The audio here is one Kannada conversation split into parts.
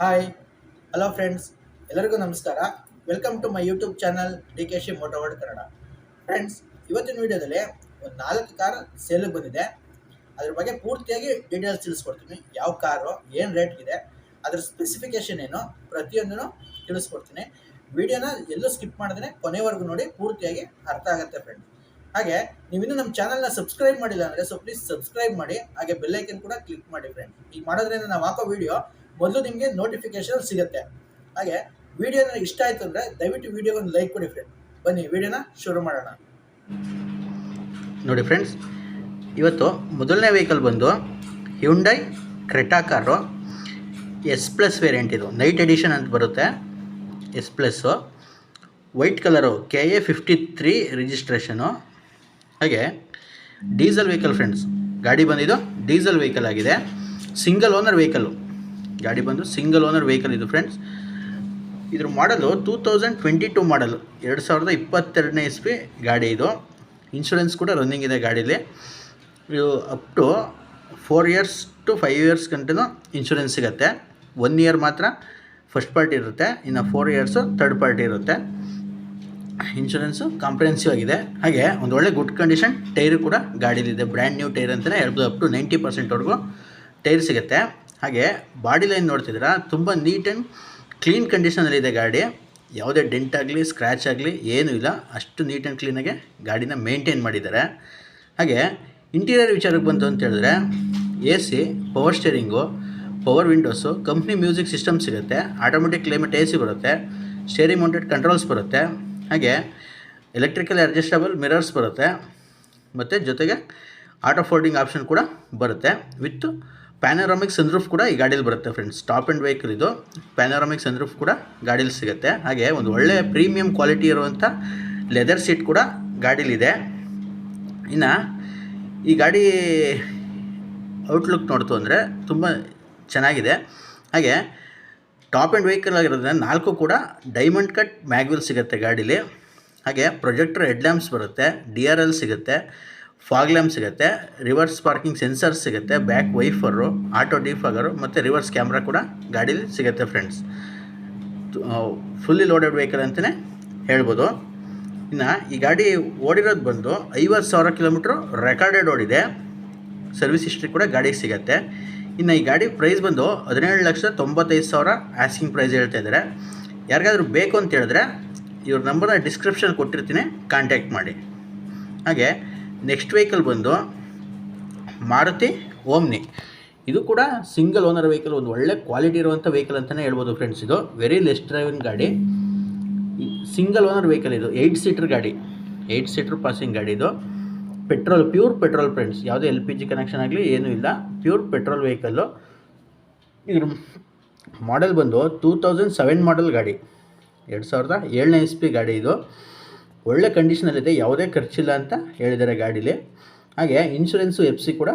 ಹಾಯ್ ಹಲೋ ಫ್ರೆಂಡ್ಸ್ ಎಲ್ಲರಿಗೂ ನಮಸ್ಕಾರ. Welcome to my YouTube channel D K she ಮೋಟೋವರ್ಡ್ Kannada friends ಇವತ್ತಿನ ವಿಡಿಯೋದಲ್ಲಿ ಒಂದು ನಾಲ್ಕು ಕಾರ್ ಸೇಲಿಗೆ ಬಂದಿದೆ. ಅದ್ರ ಬಗ್ಗೆ ಪೂರ್ತಿಯಾಗಿ ಡೀಟೇಲ್ಸ್ ತಿಳಿಸ್ಕೊಡ್ತೀನಿ. ಯಾವ ಕಾರು ಏನು ರೇಟ್ ಇದೆ ಅದ್ರ ಸ್ಪೆಸಿಫಿಕೇಶನ್ ಏನು, ಪ್ರತಿಯೊಂದನ್ನು ತಿಳಿಸ್ಕೊಡ್ತೀನಿ. ವಿಡಿಯೋನ ಎಲ್ಲೂ ಸ್ಕಿಪ್ ಮಾಡಿದ್ರೆ ಕೊನೆವರೆಗೂ ನೋಡಿ, ಪೂರ್ತಿಯಾಗಿ ಅರ್ಥ ಆಗುತ್ತೆ ಫ್ರೆಂಡ್ ಹಾಗೆ, ನೀವಿನ್ನೂ ನಮ್ಮ ಚಾನಲ್ನ ಸಬ್ಸ್ಕ್ರೈಬ್ ಮಾಡಿಲ್ಲ ಅಂದರೆ ಸೊ ಪ್ಲೀಸ್ ಸಬ್ಸ್ಕ್ರೈಬ್ ಮಾಡಿ, ಹಾಗೆ ಬೆಲ್ಲೈಕನ್ ಕೂಡ ಕ್ಲಿಕ್ ಮಾಡಿ ಫ್ರೆಂಡ್ ಈಗ ಮಾಡೋದ್ರಿಂದ ನಾವು ಹಾಕೋ ವಿಡಿಯೋ ಮೊದಲು ನಿಮಗೆ ನೋಟಿಫಿಕೇಶನ್ ಸಿಗುತ್ತೆ. ಹಾಗೆ ವಿಡಿಯೋ ನನಗೆ ಇಷ್ಟ ಆಯಿತು ಅಂದರೆ ದಯವಿಟ್ಟು ವಿಡಿಯೋಗೆ ಒಂದು ಲೈಕ್ ಕೊಡಿ ಫ್ರೆಂಡ್ ಬನ್ನಿ ವಿಡಿಯೋನ ಶುರು ಮಾಡೋಣ. ನೋಡಿ ಫ್ರೆಂಡ್ಸ್ ಇವತ್ತು ಮೊದಲನೇ ವೆಹಿಕಲ್ ಬಂದು Hyundai Creta car S plus variant ಇದು. ನೈಟ್ ಎಡಿಷನ್ ಅಂತ ಬರುತ್ತೆ. S plus white colour K A fifty three registration ಹಾಗೆ ಡೀಸೆಲ್ ವೆಹಿಕಲ್ ಫ್ರೆಂಡ್ಸ್ ಗಾಡಿ ಬಂದಿದ್ದು ಡೀಸೆಲ್ ವೆಹಿಕಲ್ ಆಗಿದೆ. ಸಿಂಗಲ್ ಓನರ್ ವೆಹಿಕಲ್ಲು ಗಾಡಿ ಬಂದು ಸಿಂಗಲ್ ಓನರ್ ವೆಹಿಕಲ್ ಇದು ಫ್ರೆಂಡ್ಸ್ ಇದ್ರ model two thousand twenty two ಮಾಡಲು ಎರಡು ಸಾವಿರದ ಇಪ್ಪತ್ತೆರಡನೇ ಇಸ್ವಿ ಗಾಡಿ ಇದು. ಇನ್ಶೂರೆನ್ಸ್ ಕೂಡ ರನ್ನಿಂಗ್ ಇದೆ ಗಾಡೀಲಿ. ಇದು up to four years to five years ಗಂಟನೂ insurance ಸಿಗುತ್ತೆ. ಒನ್ ಇಯರ್ ಮಾತ್ರ ಫಸ್ಟ್ ಪಾರ್ಟಿ ಇರುತ್ತೆ. ಇನ್ನು ಫೋರ್ ಇಯರ್ಸು ತರ್ಡ್ ಪಾರ್ಟಿ ಇರುತ್ತೆ. ಇನ್ಶೂರೆನ್ಸು ಕಾಂಪ್ರಿಹೆನ್ಸಿವ್ ಆಗಿದೆ. ಹಾಗೆ ಒಂದು ಒಳ್ಳೆ ಗುಡ್ ಕಂಡೀಷನ್ ಟೈರು ಕೂಡ ಗಾಡೀಲಿದೆ. ಬ್ರ್ಯಾಂಡ್ ನ್ಯೂ ಟೈರ್ ಅಂತಲೇ ಹೇಳ್ಬೋದು. ಅಪ್ ಟು ನೈಂಟಿ ಪರ್ಸೆಂಟ್ವರೆಗೂ ಟೈರ್ ಸಿಗುತ್ತೆ. ಹಾಗೆ ಬಾಡಿ ಲೈನ್ ನೋಡ್ತಿದ್ದೀರಾ? ತುಂಬ ನೀಟ್ ಆ್ಯಂಡ್ ಕ್ಲೀನ್ ಕಂಡೀಷನಲ್ಲಿದೆ ಗಾಡಿ. ಯಾವುದೇ ಡೆಂಟ್ ಆಗಲಿ ಸ್ಕ್ರ್ಯಾಚ್ ಆಗಲಿ, ಏನೂ ಇಲ್ಲ. ಅಷ್ಟು ನೀಟ್ ಆ್ಯಂಡ್ ಕ್ಲೀನಾಗೆ ಗಾಡಿನ ಮೇಂಟೈನ್ ಮಾಡಿದ್ದಾರೆ. ಹಾಗೆ ಇಂಟೀರಿಯರ್ ವಿಚಾರಕ್ಕೆ ಬಂತು ಅಂತ ಹೇಳಿದ್ರೆ A C power steering power windows company music system ಸಿಗುತ್ತೆ. ಆಟೋಮೆಟಿಕ್ ಕ್ಲೈಮೇಟ್ ಎ ಸಿ ಬರುತ್ತೆ. ಸ್ಟೇರಿಂಗ್ ಮೌಂಟೆಡ್ ಕಂಟ್ರೋಲ್ಸ್ ಬರುತ್ತೆ. ಹಾಗೆ ಎಲೆಕ್ಟ್ರಿಕಲ್ ಅಡ್ಜಸ್ಟಬಲ್ ಮಿರರ್ಸ್ ಬರುತ್ತೆ. ಮತ್ತು ಜೊತೆಗೆ ಆಟೋ ಫೋಲ್ಡಿಂಗ್ ಆಪ್ಷನ್ ಕೂಡ ಬರುತ್ತೆ. ವಿತ್ ಪ್ಯಾನರಾಮಿಕ್ ಸನ್ರೂಫ್ ಕೂಡ ಈ ಗಾಡೀಲಿ ಬರುತ್ತೆ ಫ್ರೆಂಡ್ಸ್ ಟಾಪ್ ಆ್ಯಂಡ್ ವೆಹಿಕಲ್ ಇದು. ಪ್ಯಾನರಾಮಿಕ್ ಸನ್ರೂಫ್ ಕೂಡ ಗಾಡೀಲಿ ಸಿಗುತ್ತೆ. ಹಾಗೆ ಒಂದು ಒಳ್ಳೆಯ ಪ್ರೀಮಿಯಂ ಕ್ವಾಲಿಟಿ ಇರುವಂಥ ಲೆದರ್ ಸೀಟ್ ಕೂಡ ಗಾಡೀಲಿದೆ ಇನ್ನು ಈ ಗಾಡಿ ಔಟ್ಲುಕ್ ನೋಡ್ತು ಅಂದರೆ ತುಂಬ ಚೆನ್ನಾಗಿದೆ. ಹಾಗೆ ಟಾಪ್ ಆ್ಯಂಡ್ ವೆಹಿಕಲ್ ಆಗಿರೋದ್ರಿಂದ ನಾಲ್ಕು ಕೂಡ ಡೈಮಂಡ್ ಕಟ್ ಮ್ಯಾಗ್ವಿಲ್ ಸಿಗುತ್ತೆ ಗಾಡೀಲಿ. ಹಾಗೆ ಪ್ರೊಜೆಕ್ಟರ್ ಹೆಡ್ ಲ್ಯಾಂಪ್ಸ್ ಬರುತ್ತೆ. ಡಿ ಆರ್ ಎಲ್ ಸಿಗುತ್ತೆ. ಫಾಗ್ ಲ್ಯಾಂಪ್ ಸಿಗುತ್ತೆ, ರಿವರ್ಸ್ ಪಾರ್ಕಿಂಗ್ ಸೆನ್ಸರ್ ಸಿಗುತ್ತೆ, ಬ್ಯಾಕ್ ವೈಫರು, ಆಟೋ ಡಿಫಾಗರು, ಮತ್ತು ರಿವರ್ಸ್ ಕ್ಯಾಮ್ರಾ ಕೂಡ ಗಾಡೀಲಿ ಸಿಗುತ್ತೆ ಫ್ರೆಂಡ್ಸ್. ಫುಲ್ಲಿ ಲೋಡೆಡ್ ವೆಹಿಕಲ್ ಅಂತಲೇ ಹೇಳ್ಬೋದು. ಇನ್ನು ಈ ಗಾಡಿ ಓಡಿರೋದು ಬಂದು ಐವತ್ತು ಸಾವಿರ ಕಿಲೋಮೀಟ್ರು ರೆಕಾರ್ಡೆಡ್ ಓಡಿದೆ. ಸರ್ವಿಸ್ ಹಿಸ್ಟ್ರಿ ಕೂಡ ಗಾಡಿಗೆ ಸಿಗುತ್ತೆ. ಇನ್ನು ಈ ಗಾಡಿ ಪ್ರೈಸ್ ಬಂದು ಹದಿನೇಳು ಲಕ್ಷ ತೊಂಬತ್ತೈದು ಸಾವಿರ ಆಸ್ಕಿಂಗ್ ಪ್ರೈಸ್ ಹೇಳ್ತಾ ಇದ್ದಾರೆ ಯಾರಿಗಾದ್ರೂ ಬೇಕು ಅಂತ ಹೇಳಿದ್ರೆ ಇವ್ರ ನಂಬರ್ನ ಡಿಸ್ಕ್ರಿಪ್ಷನ್ ಕೊಟ್ಟಿರ್ತೀನಿ ಕಾಂಟ್ಯಾಕ್ಟ್ ಮಾಡಿ. ಹಾಗೆ ನೆಕ್ಸ್ಟ್ ವೆಹಿಕಲ್ ಬಂದು ಮಾರುತಿ ಓಮ್ನಿ. ಇದು ಕೂಡ ಸಿಂಗಲ್ ಓನರ್ ವೆಹಿಕಲ್ ಒಂದು ಒಳ್ಳೆ ಕ್ವಾಲಿಟಿ ಇರುವಂಥ ವೆಹಿಕಲ್ ಅಂತಲೇ ಹೇಳ್ಬೋದು ಫ್ರೆಂಡ್ಸ್ ಇದು ವೆರಿ ಲೆಸ್ ಡ್ರೈವಿಂಗ್ ಗಾಡಿ. ಸಿಂಗಲ್ ಓನರ್ ವೆಹಿಕಲ್ ಇದು ಏಯ್ಟ್ ಸೀಟರ್ ಗಾಡಿ. ಏಯ್ಟ್ ಸೀಟರ್ ಪಾಸಿಂಗ್ ಗಾಡಿ ಇದು. ಪೆಟ್ರೋಲ್ ಪ್ಯೂರ್ ಪೆಟ್ರೋಲ್ ಫ್ರೆಂಡ್ಸ್ ಯಾವುದೇ ಎಲ್ ಪಿ ಜಿ ಕನೆಕ್ಷನ್ ಆಗಲಿ ಏನೂ ಇಲ್ಲ. ಪ್ಯೂರ್ ಪೆಟ್ರೋಲ್ ವೆಹಿಕಲ್ಲು ಇದ್ರ ಮಾಡೆಲ್ ಬಂದು ಟೂ ತೌಸಂಡ್ ಸೆವೆನ್ ಮಾಡೆಲ್ ಗಾಡಿ. ಎರಡು ಸಾವಿರದ ಏಳನೇ ಎಸ್ ಪಿ ಗಾಡಿ ಇದು. ಒಳ್ಳೆ ಕಂಡೀಷನಲ್ಲಿದೆ ಯಾವುದೇ ಖರ್ಚಿಲ್ಲ ಅಂತ ಹೇಳಿದ್ದಾರೆ ಗಾಡೀಲಿ. ಹಾಗೆ ಇನ್ಶೂರೆನ್ಸು ಎಫ್ ಸಿ ಕೂಡ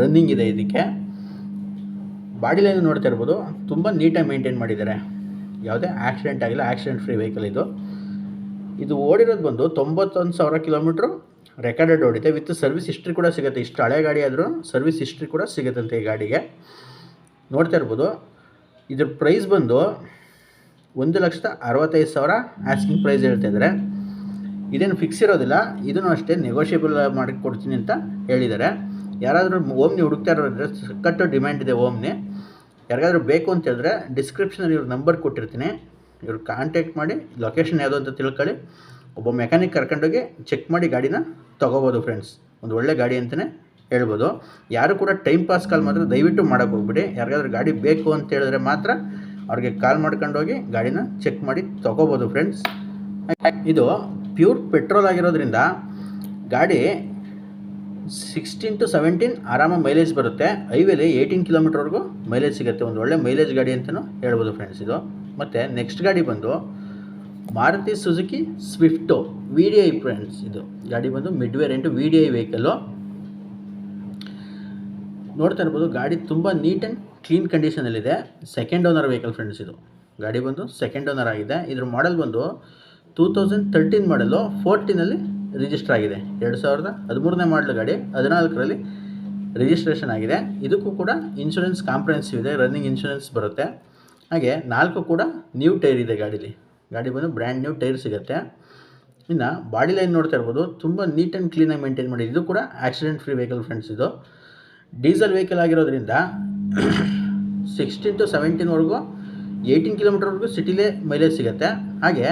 ರನ್ನಿಂಗ್ ಇದೆ ಇದಕ್ಕೆ. ಬಾಡಿ ನೋಡ್ತಾ ಇರ್ಬೋದು, ತುಂಬ ನೀಟಾಗಿ ಮೇಂಟೈನ್ ಮಾಡಿದ್ದಾರೆ. ಯಾವುದೇ ಆಕ್ಸಿಡೆಂಟ್ ಆಗಿಲ್ಲ ಆಕ್ಸಿಡೆಂಟ್ ಫ್ರೀ ವೆಹಿಕಲ್ ಇದು. ಇದು ಓಡಿರೋದು ಬಂದು ತೊಂಬತ್ತೊಂದು ಸಾವಿರ ಕಿಲೋಮೀಟ್ರು ರೆಕಾರ್ಡೆಡ್ ಓಡಿದೆ. ವಿತ್ ಸರ್ವಿಸ್ ಹಿಸ್ಟ್ರಿ ಕೂಡ ಸಿಗುತ್ತೆ. ಇಷ್ಟು ಹಳೆ ಗಾಡಿ ಆದರೂ ಸರ್ವಿಸ್ ಹಿಸ್ಟ್ರಿ ಕೂಡ ಸಿಗುತ್ತಂತೆ ಈ ಗಾಡಿಗೆ. ನೋಡ್ತಾ ಇರ್ಬೋದು, ಇದ್ರ ಪ್ರೈಸ್ ಬಂದು ಒಂದು ಲಕ್ಷದ ಅರವತ್ತೈದು ಸಾವಿರ ಆಸ್ಕಿಂಗ್ ಪ್ರೈಸ್ ಹೇಳ್ತಾ ಇದ್ದಾರೆ. ಇದೇನು ಫಿಕ್ಸ್ ಇರೋದಿಲ್ಲ, ಇದನ್ನು ಅಷ್ಟೇ ನೆಗೋಷಿಯಬಲ್ ಮಾಡಿ ಕೊಡ್ತೀನಿ ಅಂತ ಹೇಳಿದ್ದಾರೆ. ಯಾರಾದರೂ ಓಮ್ನಿ ಹುಡುಕ್ತಾ ಇರೋದ್ರೆ ಸಖತ್ತು ಡಿಮ್ಯಾಂಡ್ ಇದೆ ಓಮ್ನಿ ಯಾರಿಗಾದ್ರೂ ಬೇಕು ಅಂತ ಹೇಳಿದ್ರೆ ಡಿಸ್ಕ್ರಿಪ್ಷನಲ್ಲಿ ಇವ್ರ ನಂಬರ್ ಕೊಟ್ಟಿರ್ತೀನಿ. ಇವ್ರು ಕಾಂಟ್ಯಾಕ್ಟ್ ಮಾಡಿ ಲೊಕೇಶನ್ ಯಾವುದು ಅಂತ ತಿಳ್ಕೊಳ್ಳಿ. ಒಬ್ಬ ಮೆಕ್ಯಾನಿಕ್ ಕರ್ಕೊಂಡೋಗಿ ಚೆಕ್ ಮಾಡಿ ಗಾಡಿನ ತೊಗೋಬೋದು ಫ್ರೆಂಡ್ಸ್ ಒಂದು ಒಳ್ಳೆ ಗಾಡಿ ಅಂತಲೇ ಹೇಳ್ಬೋದು. ಯಾರು ಕೂಡ ಟೈಮ್ ಪಾಸ್ ಕಾಲ್ ಮಾತ್ರ ದಯವಿಟ್ಟು ಮಾಡೋಕ್ಕೆ ಹೋಗ್ಬಿಡಿ. ಯಾರಿಗಾದ್ರೂ ಗಾಡಿ ಬೇಕು ಅಂತ ಹೇಳಿದ್ರೆ ಮಾತ್ರ ಅವ್ರಿಗೆ ಕಾಲ್ ಮಾಡ್ಕೊಂಡೋಗಿ ಗಾಡಿನ ಚೆಕ್ ಮಾಡಿ ತೊಗೋಬೋದು ಫ್ರೆಂಡ್ಸ್ ಇದು ಪ್ಯೂರ್ ಪೆಟ್ರೋಲ್ ಆಗಿರೋದ್ರಿಂದ ಗಾಡಿ ಸಿಕ್ಸ್ಟೀನ್ ಟು ಸೆವೆಂಟೀನ್ ಆರಾಮಾಗಿ ಮೈಲೇಜ್ ಬರುತ್ತೆ. ಹೈವೇಲಿ ಏಯ್ಟೀನ್ ಕಿಲೋಮೀಟ್ರ್ವರೆಗೂ ಮೈಲೇಜ್ ಸಿಗುತ್ತೆ. ಒಂದು ಒಳ್ಳೆ ಮೈಲೇಜ್ ಗಾಡಿ ಅಂತಲೂ ಹೇಳ್ಬೋದು ಫ್ರೆಂಡ್ಸ್ ಇದು. ಮತ್ತು ನೆಕ್ಸ್ಟ್ ಗಾಡಿ ಬಂದು Maruti Suzuki Swift V D I friends ಇದು. ಗಾಡಿ ಬಂದು mid variant V D I vehicle ನೋಡ್ತಾ ಇರ್ಬೋದು ಗಾಡಿ ತುಂಬ ನೀಟ್ ಆ್ಯಂಡ್ ಕ್ಲೀನ್ ಕಂಡೀಷನಲ್ಲಿದೆ ಸೆಕೆಂಡ್ ಓನರ್ ವೆಹಿಕಲ್ ಫ್ರೆಂಡ್ಸ್ ಇದು. ಗಾಡಿ ಬಂದು ಸೆಕೆಂಡ್ ಓನರ್ ಆಗಿದೆ. ಇದ್ರ ಮಾಡೆಲ್ ಬಂದು ಟೂ ತೌಸಂಡ್ ತರ್ಟೀನ್ ಮಾಡಲು ಫೋರ್ಟೀನಲ್ಲಿ ರಿಜಿಸ್ಟರ್ ಆಗಿದೆ. ಎರಡು ಸಾವಿರದ ಹದಿಮೂರನೇ ಮಾಡಲ್ ಗಾಡಿ, ಹದಿನಾಲ್ಕರಲ್ಲಿ ರಿಜಿಸ್ಟ್ರೇಷನ್ ಆಗಿದೆ. ಇದಕ್ಕೂ ಕೂಡ ಇನ್ಶೂರೆನ್ಸ್ ಕಾಂಪ್ರಹೆನ್ಸಿವ್ ಇದೆ ರನ್ನಿಂಗ್ ಇನ್ಶೂರೆನ್ಸ್ ಬರುತ್ತೆ. ಹಾಗೆ ನಾಲ್ಕು ಕೂಡ ನ್ಯೂ ಟೈರ್ ಇದೆ ಗಾಡೀಲಿ. ಗಾಡಿ ಬಂದು ಬ್ರ್ಯಾಂಡ್ ನ್ಯೂ ಟೈರ್ ಸಿಗುತ್ತೆ. ಇನ್ನು ಬಾಡಿ ಲೈನ್ ನೋಡ್ತಾ ಇರ್ಬೋದು, ತುಂಬ ನೀಟ್ ಆ್ಯಂಡ್ ಕ್ಲೀನಾಗಿ ಮೇಂಟೈನ್ ಮಾಡಿದೆ. ಇದು ಕೂಡ ಆಕ್ಸಿಡೆಂಟ್ ಫ್ರೀ ವೆಹಿಕಲ್ ಫ್ರೆಂಡ್ಸ್ ಇದು. ಡೀಸೆಲ್ ವೆಹಿಕಲ್ ಆಗಿರೋದ್ರಿಂದ ಸಿಕ್ಸ್ಟೀನ್ ಟು ಸೆವೆಂಟೀನ್ವರೆಗೂ ಏಯ್ಟೀನ್ ಕಿಲೋಮೀಟರ್ವರೆಗೂ ಸಿಟಿಲೇ ಮೈಲೇಜ್ ಸಿಗುತ್ತೆ. ಹಾಗೆ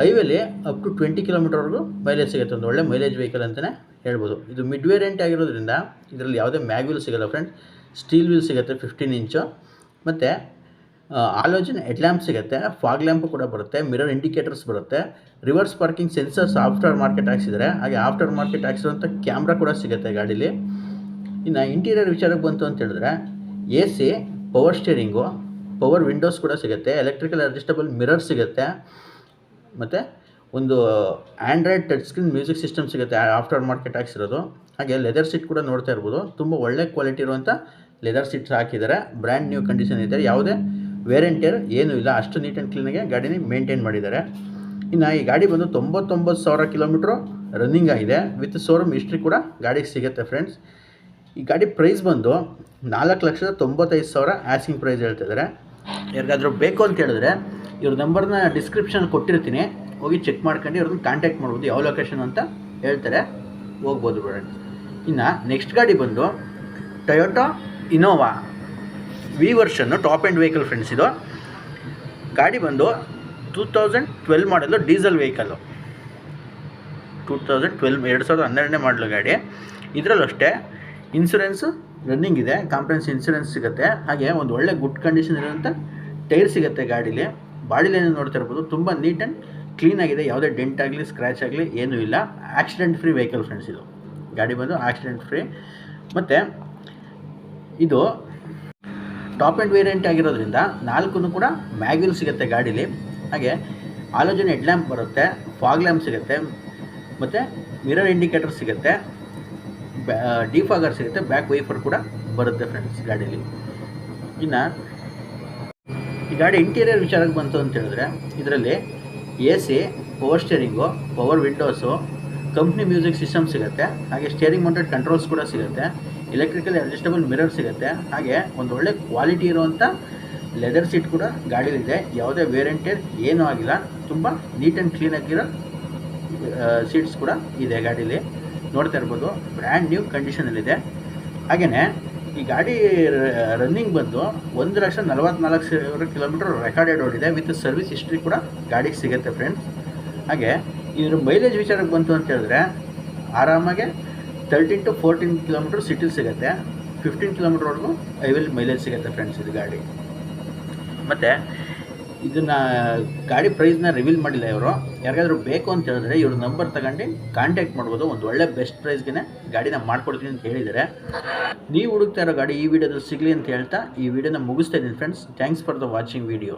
ಹೈವೇಲಿ ಅಪ್ ಟು ಟ್ವೆಂಟಿ ಕಿಲೋಮೀಟರ್ವರೆಗೂ ಮೈಲೇಜ್ ಸಿಗುತ್ತೆ, ಒಂದು ಒಳ್ಳೆ ಮೈಲೇಜ್ ವೆಹಿಕಲ್ ಅಂತಲೇ ಹೇಳ್ಬೋದು. ಇದು ಮಿಡ್ ವೇರಿಯಂಟ್ ಆಗಿರೋದ್ರಿಂದ ಇದರಲ್ಲಿ ಯಾವುದೇ ಮ್ಯಾಗ್ ವೀಲ್ ಸಿಗಲ್ಲ ಫ್ರೆಂಡ್ ಸ್ಟೀಲ್ ವೀಲ್ ಸಿಗುತ್ತೆ ಫಿಫ್ಟೀನ್ ಇಂಚು ಮತ್ತು ಆಲೋಜಿನ್ ಹೆಡ್ ಲ್ಯಾಂಪ್ ಸಿಗುತ್ತೆ ಫಾಗ್ ಲ್ಯಾಂಪ್ ಕೂಡ ಬರುತ್ತೆ ಮಿರರ್ ಇಂಡಿಕೇಟರ್ಸ್ ಬರುತ್ತೆ. Reverse parking sensors after market ಹಾಕ್ಸಿದ್ದಾರೆ ಹಾಗೆ ಆಫ್ಟರ್ ಮಾರ್ಕೆಟ್ ಹಾಕ್ಸಿರೋಂಥ ಕ್ಯಾಮ್ರಾ ಕೂಡ ಸಿಗುತ್ತೆ ಗಾಡೀಲಿ. ಇನ್ನು ಇಂಟೀರಿಯರ್ ವಿಚಾರಕ್ಕೆ ಬಂತು ಅಂತ ಹೇಳಿದ್ರೆ A C power steering power windows ಕೂಡ ಸಿಗುತ್ತೆ ಎಲೆಕ್ಟ್ರಿಕಲ್ ಅಡ್ಜಸ್ಟಬಲ್ ಮಿರರ್ ಸಿಗುತ್ತೆ. ಮತ್ತು ಒಂದು Android touch screen music system ಸಿಗುತ್ತೆ ಆಫ್ಟರ್ ಮಾರ್ಕೆಟ್ ಹಾಕ್ಸಿರೋದು. ಹಾಗೆ ಲೆದರ್ ಸೀಟ್ ಕೂಡ ನೋಡ್ತಾ ಇರ್ಬೋದು. ತುಂಬ ಒಳ್ಳೆ ಕ್ವಾಲಿಟಿ ಇರುವಂಥ ಲೆದರ್ ಸೀಟ್ಸ್ ಹಾಕಿದ್ದಾರೆ. ಬ್ರ್ಯಾಂಡ್ ನ್ಯೂ ಕಂಡೀಷನ್ ಇದೆ. ಯಾವುದೇ ವೇರೆಂಟಿಯರ್ ಏನೂ ಇಲ್ಲ. ಅಷ್ಟು ನೀಟ್ ಆ್ಯಂಡ್ ಕ್ಲೀನಾಗಿ ಗಾಡಿನ ಮೇಂಟೈನ್ ಮಾಡಿದ್ದಾರೆ. ಇನ್ನು ಈ ಗಾಡಿ ಬಂದು ತೊಂಬತ್ತೊಂಬತ್ತು ಸಾವಿರ ಕಿಲೋಮೀಟ್ರು ರನ್ನಿಂಗ್ ಆಗಿದೆ. ವಿತ್ ಶೋರೂಮ್ ಹಿಸ್ಟ್ರಿ ಕೂಡ ಗಾಡಿಗೆ ಸಿಗುತ್ತೆ ಫ್ರೆಂಡ್ಸ್ ಈ ಗಾಡಿ ಪ್ರೈಸ್ ಬಂದು ನಾಲ್ಕು ಲಕ್ಷದ ತೊಂಬತ್ತೈದು ಸಾವಿರ ಆ್ಯಸಿಂಗ್ ಪ್ರೈಸ್ ಹೇಳ್ತಿದ್ದಾರೆ ಯಾರಿಗಾದರೂ ಬೇಕು ಅಂತ ಹೇಳಿದ್ರೆ ಇವ್ರ ನಂಬರ್ನ ಡಿಸ್ಕ್ರಿಪ್ಷನ್ ಕೊಟ್ಟಿರ್ತೀನಿ. ಹೋಗಿ ಚೆಕ್ ಮಾಡ್ಕೊಂಡು ಇವ್ರನ್ನ ಕಾಂಟ್ಯಾಕ್ಟ್ ಮಾಡ್ಬೋದು, ಯಾವ ಲೊಕೇಶನ್ ಅಂತ ಹೇಳ್ತಾರೆ. ಹೋಗ್ಬೋದು ಫ್ರೆಂಡ್ಸ್ ಇನ್ನು ನೆಕ್ಸ್ಟ್ ಗಾಡಿ ಬಂದು Toyota Innova V version top and vehicle friends ಇದು. ಗಾಡಿ ಬಂದು two thousand twelve model diesel vehicle two thousand twelve ಎರಡು ಸಾವಿರದ ಹನ್ನೆರಡನೇ ಮಾಡಲು ಗಾಡಿ. ಇದರಲ್ಲೂ ಅಷ್ಟೇ ಇನ್ಸೂರೆನ್ಸು ರನ್ನಿಂಗ್ ಇದೆ. ಕಾಂಪ್ರೆನ್ಸ್ ಇನ್ಸೂರೆನ್ಸ್ ಸಿಗುತ್ತೆ. ಹಾಗೆ ಒಂದು ಒಳ್ಳೆ ಗುಡ್ ಕಂಡೀಷನ್ ಇರೋಂಥ ಟೈರ್ ಸಿಗುತ್ತೆ ಗಾಡೀಲಿ. ಬಾಡಿ ಲೈನ್ ನೋಡ್ತಾ ಇರ್ಬೋದು, ತುಂಬ ನೀಟ್ ಆ್ಯಂಡ್ ಕ್ಲೀನ್ ಆಗಿದೆ. ಯಾವುದೇ ಡೆಂಟ್ ಆಗಲಿ ಸ್ಕ್ರ್ಯಾಚ್ ಆಗಲಿ ಏನೂ ಇಲ್ಲ. ಆಕ್ಸಿಡೆಂಟ್ ಫ್ರೀ ವೆಹಿಕಲ್ ಫ್ರೆಂಡ್ಸ್ ಇದು. ಗಾಡಿ ಬಂದು ಆಕ್ಸಿಡೆಂಟ್ ಫ್ರೀ ಮತ್ತು ಇದು ಟಾಪ್ ಆ್ಯಂಡ್ ವೇರಿಯಂಟ್ ಆಗಿರೋದ್ರಿಂದ ನಾಲ್ಕು ಕೂಡ ಮ್ಯಾಗ್ವಿಲ್ ಸಿಗುತ್ತೆ ಗಾಡೀಲಿ. ಹಾಗೆ ಆಲೋಜನ್ ಹೆಡ್ ಲ್ಯಾಂಪ್ ಬರುತ್ತೆ ಫಾಗ್ ಲ್ಯಾಂಪ್ ಸಿಗುತ್ತೆ, ಮತ್ತು ಮಿರರ್ ಇಂಡಿಕೇಟರ್ ಸಿಗುತ್ತೆ ಡಿಫಾಗರ್ ಸಿಗುತ್ತೆ ಬ್ಯಾಕ್ ವೈಫರ್ ಕೂಡ ಬರುತ್ತೆ ಫ್ರೆಂಡ್ಸ್ ಗಾಡೀಲಿ. ಇನ್ನು ಗಾಡಿ ಇಂಟೀರಿಯರ್ ವಿಚಾರಕ್ಕೆ ಬಂತು ಅಂತ ಹೇಳಿದ್ರೆ, ಇದರಲ್ಲಿ A C power steering power windows company music system ಸಿಗುತ್ತೆ, ಹಾಗೆ ಸ್ಟೇರಿಂಗ್ ಮೌಂಟೆಡ್ ಕಂಟ್ರೋಲ್ಸ್ ಕೂಡ ಸಿಗುತ್ತೆ ಎಲೆಕ್ಟ್ರಿಕಲ್ ಅಡ್ಜಸ್ಟಬಲ್ ಮಿರರ್ ಸಿಗುತ್ತೆ, ಹಾಗೆ ಒಂದು ಒಳ್ಳೆ ಕ್ವಾಲಿಟಿ ಇರುವಂಥ ಲೆದರ್ ಸೀಟ್ ಕೂಡ ಗಾಡಿಲಿದೆ. ಯಾವುದೇ ವೇರೆಂಟೆಡ್ ಏನೂ ಆಗಿಲ್ಲ. ತುಂಬ ನೀಟ್ ಆ್ಯಂಡ್ ಕ್ಲೀನ್ ಆಗಿರೋ ಸೀಟ್ಸ್ ಕೂಡ ಇದೆ ಗಾಡೀಲಿ. ನೋಡ್ತಾ ಇರ್ಬೋದು ಬ್ರ್ಯಾಂಡ್ ನ್ಯೂ ಕಂಡೀಷನಲ್ಲಿದೆ ಹಾಗೆಯೇ ಈ ಗಾಡಿ ರನ್ನಿಂಗ್ ಬಂದು ಒಂದು ಲಕ್ಷ ನಲವತ್ನಾಲ್ಕು ಸಾವಿರ ಕಿಲೋಮೀಟರ್ ರೆಕಾರ್ಡೆಡ್ ಓಡಿದೆ. ವಿತ್ ಸರ್ವಿಸ್ ಹಿಸ್ಟ್ರಿ ಕೂಡ ಗಾಡಿಗೆ ಸಿಗುತ್ತೆ ಫ್ರೆಂಡ್ಸ್ ಹಾಗೆ ಇದ್ರ ಮೈಲೇಜ್ ವಿಚಾರಕ್ಕೆ ಬಂತು ಅಂತ ಹೇಳಿದ್ರೆ ಆರಾಮಾಗೆ ತರ್ಟೀನ್ ಟು ಫೋರ್ಟೀನ್ ಕಿಲೋಮೀಟರ್ ಸಿಟಿಲಿ ಸಿಗುತ್ತೆ. ಫಿಫ್ಟೀನ್ ಕಿಲೋಮೀಟರ್ವರೆಗೂ ಹೈವೇಲಿ ಮೈಲೇಜ್ ಸಿಗುತ್ತೆ ಫ್ರೆಂಡ್ಸ್ ಇದು ಗಾಡಿ. ಮತ್ತು ಇದನ್ನು ಗಾಡಿ ಪ್ರೈಸ್ನ ರಿವೀಲ್ ಮಾಡಿಲ್ಲ ಇವರು. ಯಾರಿಗಾದ್ರೂ ಬೇಕು ಅಂತ ಹೇಳಿದ್ರೆ ಇವ್ರ ನಂಬರ್ ತಗೊಂಡು ಕಾಂಟ್ಯಾಕ್ಟ್ ಮಾಡ್ಬೋದು. ಒಂದು ಒಳ್ಳೆ ಬೆಸ್ಟ್ ಪ್ರೈಸ್ಗೆ ಗಾಡಿನ ಮಾಡ್ಕೊಡ್ತೀನಿ ಅಂತ ಹೇಳಿದ್ದಾರೆ. ನೀವು ಹುಡುಕ್ತಾ ಇರೋ ಗಾಡಿ ಈ ವಿಡಿಯೋದಲ್ಲಿ ಸಿಗಲಿ ಅಂತ ಹೇಳ್ತಾ ಈ ವಿಡಿಯೋನ ಮುಗಿಸ್ತಾ ಇದ್ದೀನಿ friends thanks for the watching video